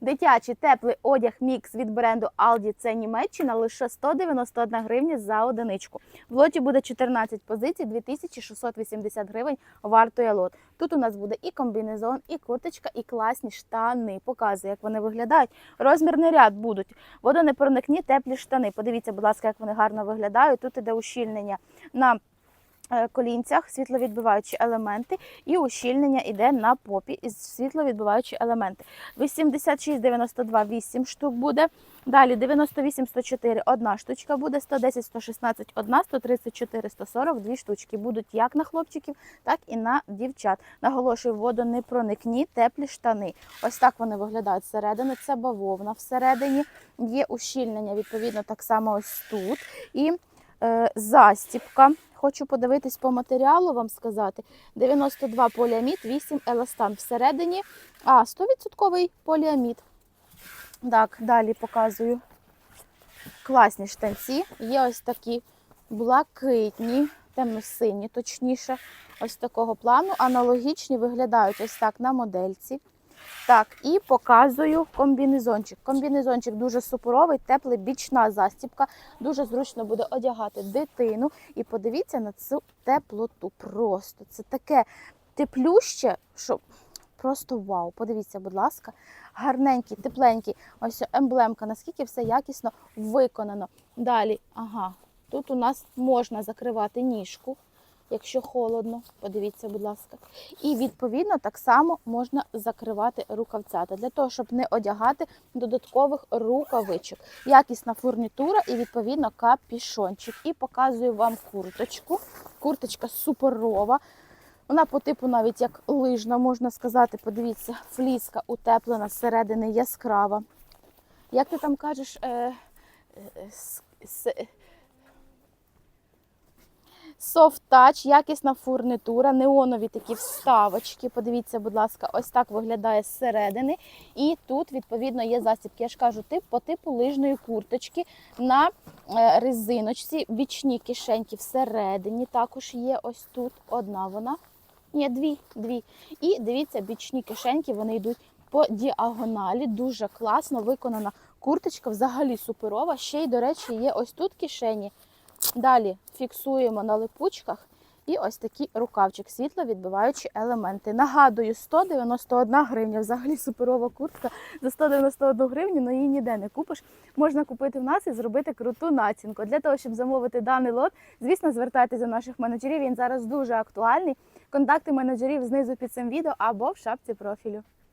Дитячий теплий одяг мікс від бренду Aldi це Німеччина лише 191 гривня за одиничку. В лоті буде 14 позицій, 2680 гривень вартує лот. Тут у нас буде і комбінезон, і курточка, і класні штани. Показую, як вони виглядають. Розмірний ряд будуть. Водонепроникні теплі штани. Подивіться, будь ласка, як вони гарно виглядають. Тут іде ущільнення на колінцях, світловідбиваючі елементи, і ущільнення йде на попі із світловідбиваючі елементи. 86,92 8 штук буде. Далі 98, 104 одна штучка буде, 110, 116 одна, 134, 140 дві штучки. Будуть як на хлопчиків, так і на дівчат. Наголошую, водонепроникні теплі штани. Ось так вони виглядають зсередини. Це бавовна всередині. Є ущільнення, відповідно, так само ось тут. І е, застіпка. Хочу подивитись по матеріалу, вам сказати. 92 поліамід, 8 еластан всередині, а 100% поліамід. Так, далі показую. Класні штанці. Є ось такі блакитні, темно-сині, точніше, ось такого плану. Аналогічні виглядають ось так на модельці. Так, і показую комбінезончик. Комбінезончик дуже супоровий, теплий, бічна застіпка. Дуже зручно буде одягати дитину. І подивіться на цю теплоту. Просто це таке теплюще, що просто вау. Подивіться, будь ласка, гарненький, тепленький. Ось емблемка, наскільки все якісно виконано. Далі, ага, тут у нас можна закривати ніжку. Якщо холодно, подивіться, будь ласка. І відповідно так само можна закривати рукавцята для того, щоб не одягати додаткових рукавичок. Якісна фурнітура і відповідно капішончик. І показую вам курточку. Курточка суперова. Вона по типу навіть як лижна, можна сказати. Подивіться, фліска утеплена зсередини яскрава. Як ти там кажеш, е, е, с- с- Soft touch, якісна фурнитура, неонові такі вставочки. Подивіться, будь ласка, ось так виглядає зсередини. І тут, відповідно, є застібки. Я ж кажу, тип по типу лижної курточки на е, резиночці, бічні кишеньки всередині. Також є ось тут одна вона. Ні, дві, дві. І дивіться, бічні кишеньки, вони йдуть по діагоналі. Дуже класно виконана курточка, взагалі суперова. Ще й, до речі, є ось тут кишені. Далі фіксуємо на липучках і ось такий рукавчик, світловідбиваючі елементи. Нагадую, 191 гривня. Взагалі суперова куртка за 191 гривню, але її ніде не купиш. Можна купити в нас і зробити круту націнку. Для того, щоб замовити даний лот, звісно, звертайтеся до наших менеджерів. Він зараз дуже актуальний. Контакти менеджерів знизу під цим відео або в шапці профілю.